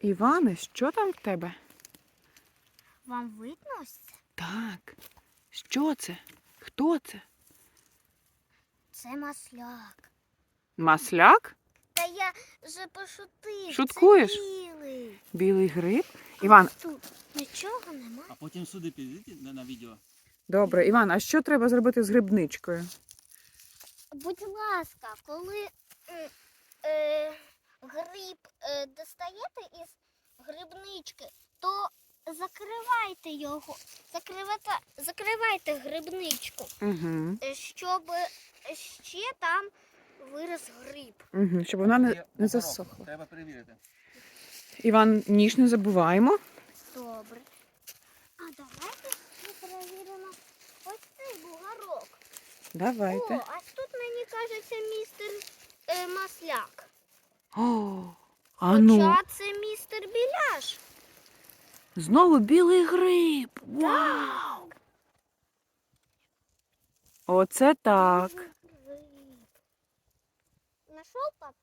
Іване, що там в тебе? Вам видно ось це? Так. Що це? Хто це? Це масляк. Масляк? Та я вже пошутив. Шуткуєш? Це білий. Білий гриб? Іван, Тут нічого нема. А потім сюди підійдіть на, на відео. добре, Іван, а що треба зробити з грибничкою? Будь ласка, коли е, е, достаєте із грибнички, то закривайте його, закривайте, закривайте грибничку, Угу. щоб ще там вирос гриб. Угу. Щоб вона не, не засохла. Треба перевірити. Іван, ніж не забуваємо. Добре. А давайте ми перевіримо ось цей бугорок. Давайте. О, а тут мені кажеться містер е, Масляк. О, а ну, Хоча це містер Біляш. знову білий гриб. Вау! Оце так. Нашов пап?